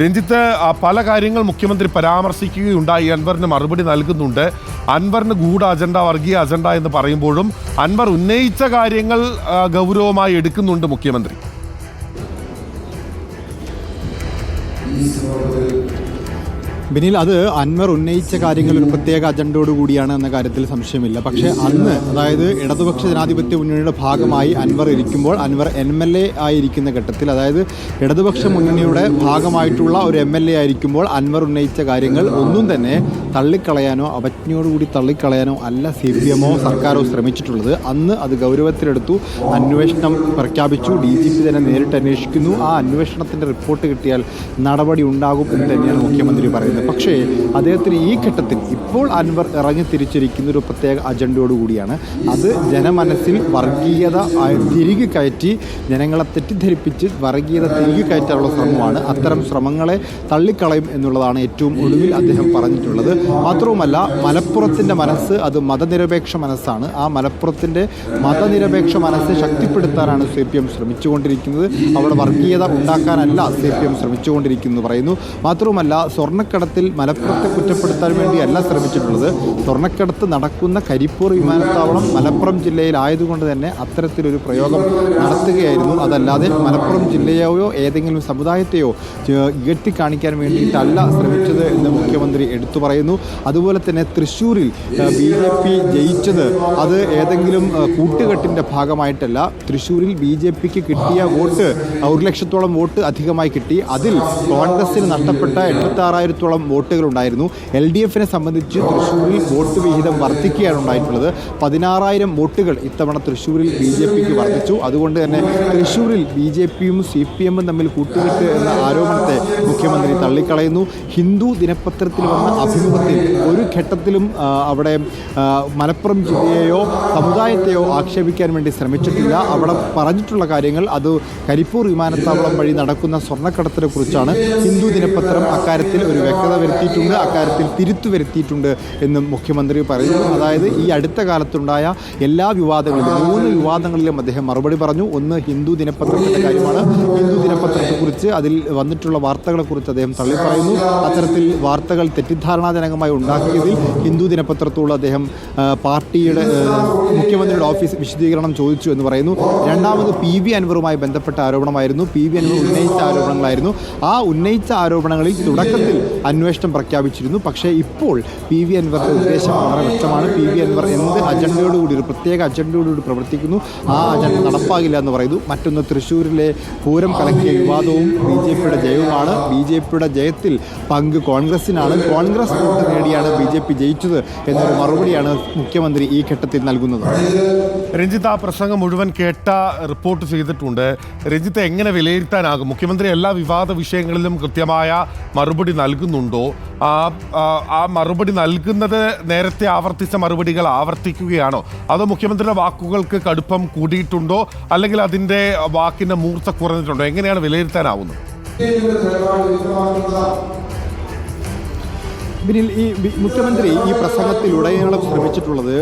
രഞ്ജിത്ത് പല കാര്യങ്ങൾ മുഖ്യമന്ത്രി പരാമർശിക്കുകയുണ്ടായി. അൻവറിന് മറുപടി നൽകുന്നുണ്ട്. അൻവറിന് ഗൂഢ അജണ്ട വർഗീയ അജണ്ട എന്ന് പറയുമ്പോഴും അൻവർ ഉന്നയിച്ച കാര്യങ്ങൾ ഗൗരവമായി എടുക്കുന്നുണ്ട് മുഖ്യമന്ത്രി. ബിനിൽ അത് അൻവർ ഉന്നയിച്ച കാര്യങ്ങൾ ഒരു പ്രത്യേക അജണ്ടയോട് കൂടിയാണ് എന്ന കാര്യത്തിൽ സംശയമില്ല. പക്ഷേ അന്ന് അതായത് ഇടതുപക്ഷ ജനാധിപത്യ മുന്നണിയുടെ ഭാഗമായി അൻവർ ഇരിക്കുമ്പോൾ അൻവർ എം എൽ എ ആയിരിക്കുന്ന ഘട്ടത്തിൽ അതായത് ഇടതുപക്ഷ മുന്നണിയുടെ ഭാഗമായിട്ടുള്ള ഒരു എം എൽ എ ആയിരിക്കുമ്പോൾ അൻവർ ഉന്നയിച്ച കാര്യങ്ങൾ ഒന്നും തന്നെ തള്ളിക്കളയാനോ അവജ്ഞയോടുകൂടി തള്ളിക്കളയാനോ അല്ല സി പി എമ്മോ സർക്കാരോ ശ്രമിച്ചിട്ടുള്ളത്. അന്ന് അത് ഗൗരവത്തിലെടുത്തു. അന്വേഷണം പ്രഖ്യാപിച്ചു. ഡി ജി പി തന്നെ നേരിട്ട് അന്വേഷിക്കുന്നു. ആ അന്വേഷണത്തിന്റെ റിപ്പോർട്ട് കിട്ടിയാൽ നടപടി ഉണ്ടാകും എന്ന് തന്നെയാണ് മുഖ്യമന്ത്രി പറയുന്നത്. പക്ഷേ അദ്ദേഹത്തിന് ഈ ഘട്ടത്തിൽ ഇപ്പോൾ അൻവർ ഇറങ്ങി തിരിച്ചിരിക്കുന്ന ഒരു പ്രത്യേക അജണ്ടയോടുകൂടിയാണ് അത് ജനമനസ്സിൽ വർഗീയത തിരികെ കയറ്റി ജനങ്ങളെ തെറ്റിദ്ധരിപ്പിച്ച് വർഗീയത തിരികെ കയറ്റാനുള്ള ശ്രമമാണ്. അത്തരം ശ്രമങ്ങളെ തള്ളിക്കളയും എന്നുള്ളതാണ് ഏറ്റവും ഒടുവിൽ അദ്ദേഹം പറഞ്ഞിട്ടുള്ളത്. മാത്രവുമല്ല മലപ്പുറത്തിന്റെ മനസ്സ് അത് മതനിരപേക്ഷ മനസ്സാണ്. ആ മലപ്പുറത്തിന്റെ മതനിരപേക്ഷ മനസ്സ് ശക്തിപ്പെടുത്താനാണ് സി പി എം ശ്രമിച്ചുകൊണ്ടിരിക്കുന്നത്. അവിടെ വർഗീയത ഉണ്ടാക്കാനല്ല സി പി എം ശ്രമിച്ചുകൊണ്ടിരിക്കുന്നു പറയുന്നു. മാത്രവുമല്ല സ്വർണക്കടത്തിൽ മലപ്പുറത്തെ കുറ്റപ്പെടുത്താൻ വേണ്ടിയല്ല ശ്രമിച്ചിട്ടുള്ളത്. സ്വർണക്കടത്ത് നടക്കുന്ന കരിപ്പൂർ വിമാനത്താവളം മലപ്പുറം ജില്ലയിലായതുകൊണ്ട് തന്നെ അത്തരത്തിലൊരു പ്രയോഗം നടത്തുകയായിരുന്നു. അതല്ലാതെ മലപ്പുറം ജില്ലയെയോ ഏതെങ്കിലും സമുദായത്തെയോ ചെ- കാണിക്കാൻ വേണ്ടിയിട്ടല്ല ശ്രമിച്ചത് എന്ന് മുഖ്യമന്ത്രി എടുത്തു പറയുന്നു. അതുപോലെ തന്നെ തൃശ്ശൂരിൽ ബി ജെ പി ജയിച്ചത് അത് ഏതെങ്കിലും കൂട്ടുകെട്ടിന്റെ ഭാഗമായിട്ടല്ല. തൃശ്ശൂരിൽ ബി ജെ പിക്ക് കിട്ടിയ വോട്ട് ഒരു ലക്ഷത്തോളം വോട്ട് അധികമായി കിട്ടി. അതിൽ കോൺഗ്രസിന് നഷ്ടപ്പെട്ട എൺപത്താറായിരത്തോളം വോട്ടുകൾ ഉണ്ടായിരുന്നു. എൽ ഡി എഫിനെ സംബന്ധിച്ച് തൃശ്ശൂരിൽ വോട്ട് വിഹിതം വർദ്ധിക്കുകയാണ് ഉണ്ടായിട്ടുള്ളത്. പതിനാറായിരം വോട്ടുകൾ ഇത്തവണ തൃശ്ശൂരിൽ ബി ജെ പിക്ക് വർദ്ധിച്ചു. അതുകൊണ്ട് തന്നെ തൃശ്ശൂരിൽ ബി ജെ പിയും സി പി എമ്മും തമ്മിൽ കൂട്ടുകെട്ട് എന്ന ആരോപണത്തെ മുഖ്യമന്ത്രി തള്ളിക്കളയുന്നു. ഹിന്ദു ദിനപത്രത്തിൽ വന്ന അഭിമുഖത്തിൽ ഒരു ഘട്ടത്തിലും അവിടെ മലപ്പുറം ജില്ലയെയോ സമുദായത്തെയോ ആക്ഷേപിക്കാൻ വേണ്ടി ശ്രമിച്ചിട്ടില്ല. അവിടെ പറഞ്ഞിട്ടുള്ള കാര്യങ്ങൾ അത് കരിപ്പൂർ വിമാനത്താവളം വഴി നടക്കുന്ന സ്വർണക്കടത്തിനെ കുറിച്ചാണ് ഹിന്ദു ദിനപത്രം അക്കാര്യത്തിൽ ഒരു വ്യക്തത വരുത്തിയിട്ടുണ്ട് അക്കാര്യത്തിൽ തിരുത്തു വരുത്തിയിട്ടുണ്ട് എന്നും മുഖ്യമന്ത്രി പറയുന്നു. അതായത് ഈ അടുത്ത കാലത്തുണ്ടായ എല്ലാ വിവാദങ്ങളിലും മൂന്ന് വിവാദങ്ങളിലും അദ്ദേഹം മറുപടി പറഞ്ഞു. ഒന്ന് ഹിന്ദു ദിനപത്രത്തിന്റെ കാര്യമാണ്. ഹിന്ദു ദിനപത്രത്തെക്കുറിച്ച് അതിൽ വന്നിട്ടുള്ള വാർത്തകളെക്കുറിച്ച് അദ്ദേഹം തള്ളി പറയുന്നു അത്തരത്തിൽ വാർത്തകൾ തെറ്റിദ്ധാരണാജനകമായി ഉണ്ടാക്കിയതിൽ ഹിന്ദു ദിനപത്രത്തോട് അദ്ദേഹം പാർട്ടിയുടെ മുഖ്യമന്ത്രിയുടെ ഓഫീസ് വിശദീകരണം ചോദിച്ചു എന്ന് പറയുന്നു. രണ്ടാമത് പി വി അൻവറുമായി ബന്ധപ്പെട്ട ആരോപണമായിരുന്നു. പി വി അൻവർ ഉന്നയിച്ച ആരോപണങ്ങളായിരുന്നു. ആ ഉന്നയിച്ച ആരോപണങ്ങളിൽ തുടക്കത്തിൽ അന്വേഷണം പ്രഖ്യാപിച്ചിരുന്നു. പക്ഷേ ഇപ്പോൾ പി വി അൻവറിന്റെ ഉദ്ദേശം വളരെ വ്യക്തമാണ്. പി വി അൻവർ എന്ത് അജണ്ടയോടുകൂടി ഒരു പ്രത്യേക അജണ്ടയോടുകൂടി പ്രവർത്തിക്കുന്നു ആ അജണ്ട നടപ്പാകില്ല എന്ന് പറയുന്നു. മറ്റൊന്ന് തൃശ്ശൂരിലെ പൂരം കലക്കിയ വിവാദവും ബി ജെ പിയുടെ ജയവുമാണ്. ബി ജെ പിയുടെ ജയത്തിൽ പങ്ക് കോൺഗ്രസിനാണ്. കോൺഗ്രസ് വോട്ട് നേടിയാണ് ബി ജെ പി ജയിച്ചത് എന്നൊരു മറുപടിയാണ് മുഖ്യമന്ത്രി ഈ ഘട്ടത്തിൽ നൽകുന്നത്. രഞ്ജിത്ത് ആ പ്രസംഗം മുഴുവൻ കേട്ട റിപ്പോർട്ട് ചെയ്തിട്ടുണ്ട്. രഞ്ജിത്ത് എങ്ങനെ വിലയിരുത്താനാകും? മുഖ്യമന്ത്രി എല്ലാ വിവാദ വിഷയങ്ങളിലും കൃത്യമായ മറുപടി നൽകുന്നുണ്ടോ? ആ ആ, ആ മറുപടി നൽകുന്നത് നേരത്തെ ആവർത്തിച്ച മറുപടികൾ ആവർത്തിക്കുകയാണോ? അതോ മുഖ്യമന്ത്രിയുടെ വാക്കുകൾക്ക് കടുപ്പം കൂടിയിട്ടുണ്ടോ? അല്ലെങ്കിൽ അതിന്റെ വാക്കിന്റെ മൂർച്ച കുറഞ്ഞിട്ടുണ്ടോ? എങ്ങനെയാണ് വിലയിരുത്താനാവുന്നത്? ബിനിൽ ഈ മുഖ്യമന്ത്രി ഈ പ്രസംഗത്തിലുടനീളം ശ്രമിച്ചിട്ടുള്ളത്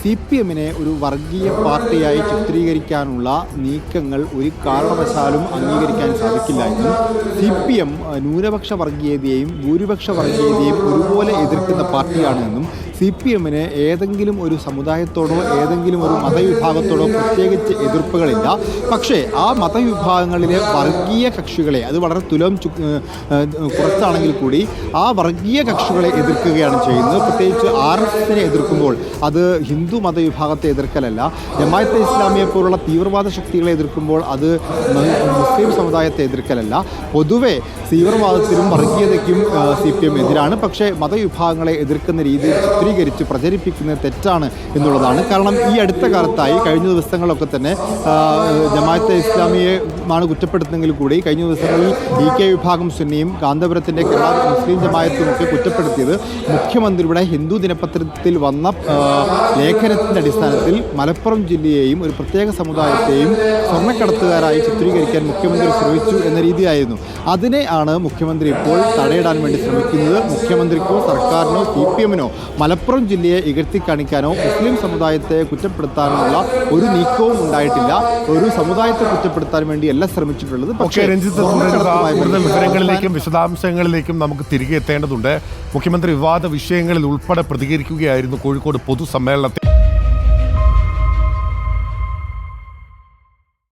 സി പി എമ്മിനെ ഒരു വർഗീയ പാർട്ടിയായി ചിത്രീകരിക്കാനുള്ള നീക്കങ്ങൾ ഒരു കാരണവശാലും അംഗീകരിക്കാൻ സാധിക്കില്ല എന്നും സി പി എം ന്യൂനപക്ഷ വർഗീയതയെയും ഭൂരിപക്ഷ വർഗീയതയെയും ഒരുപോലെ എതിർക്കുന്ന പാർട്ടിയാണ് എന്നും സി പി എമ്മിന് ഏതെങ്കിലും ഒരു സമുദായത്തോടോ ഏതെങ്കിലും ഒരു മതവിഭാഗത്തോടോ പ്രത്യേകിച്ച് എതിർപ്പുകളില്ല. പക്ഷേ ആ മതവിഭാഗങ്ങളിലെ വർഗീയ കക്ഷികളെ അത് വളരെ തുലം കുറച്ചാണെങ്കിൽ കൂടി ആ വർഗീയ കക്ഷികളെ എതിർക്കുകയാണ് ചെയ്യുന്നത്. പ്രത്യേകിച്ച് ആർ എസ് എസിനെ എതിർക്കുമ്പോൾ അത് ഹിന്ദു മതവിഭാഗത്തെ എതിർക്കലല്ല. ജമായത്തെ ഇസ്ലാമിയെ പോലുള്ള തീവ്രവാദ ശക്തികളെ എതിർക്കുമ്പോൾ അത് മുസ്ലിം സമുദായത്തെ എതിർക്കലല്ല. പൊതുവെ തീവ്രവാദത്തിനും വർഗീയതയ്ക്കും സി പി എം എതിരാണ്. പക്ഷേ മതവിഭാഗങ്ങളെ എതിർക്കുന്ന രീതിയിൽ ചിത്രീകരിച്ച് പ്രചരിപ്പിക്കുന്നത് തെറ്റാണ് എന്നുള്ളതാണ്. കാരണം ഈ അടുത്ത കാലത്തായി കഴിഞ്ഞ ദിവസങ്ങളൊക്കെ തന്നെ ജമാഅത്ത് ഇസ്ലാമിയെ ആണ് കുറ്റപ്പെടുത്തുന്നെങ്കിൽ കൂടി കഴിഞ്ഞ ദിവസങ്ങളിൽ ഇ കെ വിഭാഗം സുന്നിയും കാന്തപുരത്തിന്റെ കേരള മുസ്ലിം ജമായത്തും ഒക്കെ കുറ്റപ്പെടുത്തിയത് മുഖ്യമന്ത്രിയുടെ ഹിന്ദു ദിനപത്രത്തിൽ വന്ന ലേഖനത്തിന്റെ അടിസ്ഥാനത്തിൽ മലപ്പുറം ജില്ലയെയും ഒരു പ്രത്യേക സമുദായത്തെയും സ്വർണക്കടത്തുകാരായി ചിത്രീകരിക്കാൻ മുഖ്യമന്ത്രി ശ്രമിച്ചു എന്ന രീതിയായിരുന്നു. അതിനെ ആണ് മുഖ്യമന്ത്രി ഇപ്പോൾ തടയിടാൻ വേണ്ടി ശ്രമിക്കുന്നത്. മുഖ്യമന്ത്രിക്കോ സർക്കാരിനോ സി പി എമ്മിനോ മലപ്പുറം മലപ്പുറം ജില്ലയെ ഇകഴ്ത്തി കാണിക്കാനോ മുസ്ലിം സമുദായത്തെ കുറ്റപ്പെടുത്താനുള്ള ഒരു നീക്കവും ഉണ്ടായിട്ടില്ല. ഒരു സമുദായത്തെ കുറ്റപ്പെടുത്താൻ ശ്രമിച്ചിട്ടുള്ളത്. സ്വർണക്കടത്തുമായി കൂടുതൽ ബന്ധപ്പെട്ട് വിവരങ്ങളിലേക്കും വിശദാംശങ്ങളിലേക്കും നമുക്ക് തിരികെ എത്തേണ്ടതുണ്ട്. മുഖ്യമന്ത്രി വിവാദ വിഷയങ്ങളിൽ ഉൾപ്പെടെ പ്രതികരിക്കുകയായിരുന്നു കോഴിക്കോട് പൊതുസമ്മേളനത്തിൽ.